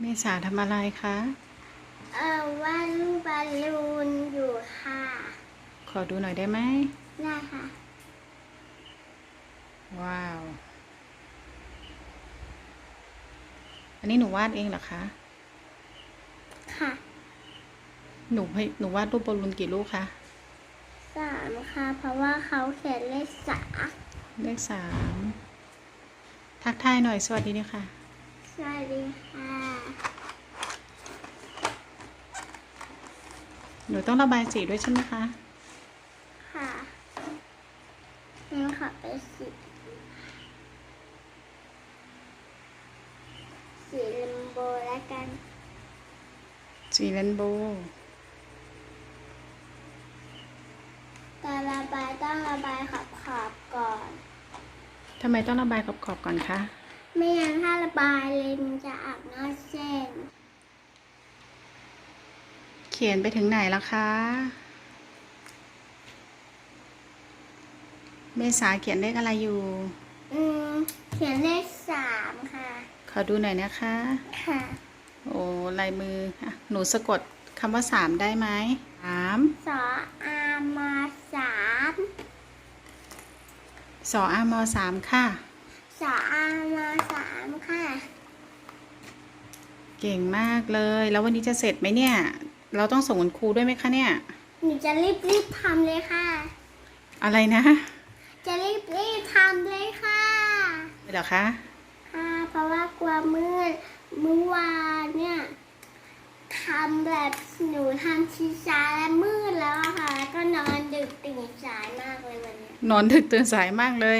เมษาทำอะไรคะ เออว่าดรูปบอลลูนอยู่ค่ะ ขอดูหน่อยได้ไหม ได้ค่ะ ว้าว อันนี้หนูวาดเองเหรอคะ ค่ะ หนูให้หนูวาดรูปบอลลูนกี่ลูกคะสามค่ะ เพราะว่าเขาเขียนเลขสามเลขสาม ทักทายหน่อยสวัสดีนี่ค่ะ สวัสดีค่ะ หนูต้องระบายสีด้วยใช่ไหมคะ ค่ะงั้นขอไปสีสีลัมโบแล้วกัน สีเรนโบว์ตอนระบายต้องระบายขอบขอบๆก่อนทำไมต้องระบายขอบๆก่อนคะ ไม่งั้นถ้าระบายเลยมันจะอักนอกเส้น เขียนไปถึงไหนแล้วคะ เมษาเขียนเลขอะไรอยู่ อืม เขียนเลขสามค่ะ ขอดูหน่อยนะคะ ค่ะ โอ้ลายมืออะหนูสะกดคำว่าสามได้ไหมสามสออามาสามสออามอสามค่ะ สออามาสามค่ะ เก่งมากเลย แล้ววันนี้จะเสร็จไหมเนี่ย เราต้องส่งคุณครูด้วยไหมคะเนี่ย หนูจะรีบรีบๆทำเลยค่ะ อะไรนะ จะรีบรีบๆทำเลยค่ะเหรอคะค่ะเพราะว่ากลัวมืดเมื่อวานเนี่ยทำแบบหนูทำชีช้าและมืดแล้วอะค่ะแล้วก็นอนดึกตื่นสายมากเลยวันเนี้ยนอนดึกตื่นสายมากเลย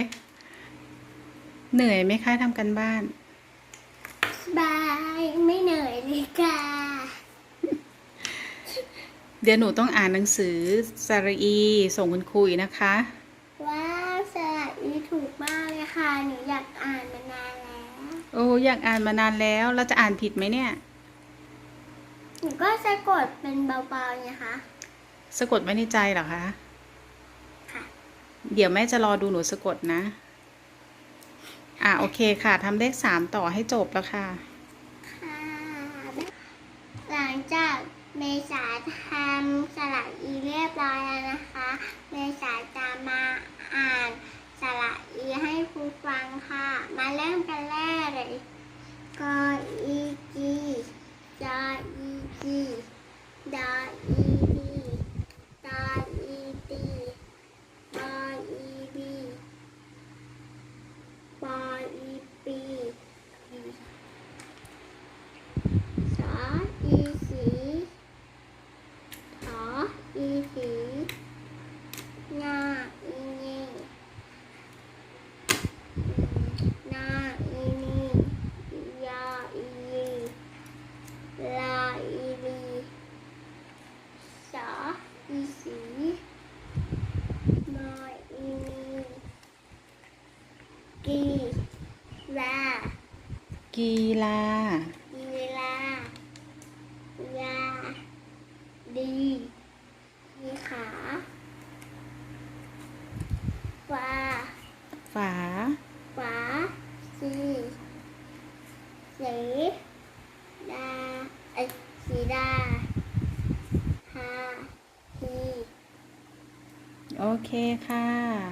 เหนื่อยไหมคะทำกันบ้านสบายไม่เหนื่อยเลยค่ะ เดี๋ยวหนูต้องอ่านหนังสือสระอีส่งคุณครูอีกนะคะ ว้าวสระอีถูกมากเลยค่ะ หนูอยากอ่านมานานแล้ว โอ้อยากอ่านมานานแล้ว เราจะอ่านผิดไหมเนี่ย หนูก็สะกดเป็นเบาๆนะคะ สะกดไว้ในใจเหรอคะ ค่ะ เดี๋ยวแม่จะรอดูหนูสะกดนะ อะโอเคค่ะทำเลขสามต่อให้จบแล้วค่ะ ค่ะ หลังจากเมษาทำส ระอีเรียบร้อยแล้วนะคะเมษาจะมาอ่านสระอีให้ครูฟังค่ะ มาเริ่มกันแรกเลยกออีจีจออีจีดออีบีตออีตีบออีบีปออีปีสออีสีถออีสีงาอีนีนาอีนียาอียีลาอีลีสออีสีมออีนี กีลากีฬากีฬายาดีมีขาฟ้าฝาฝาสีสีดาไอยสีดาฮาฮีโอเคค่ะ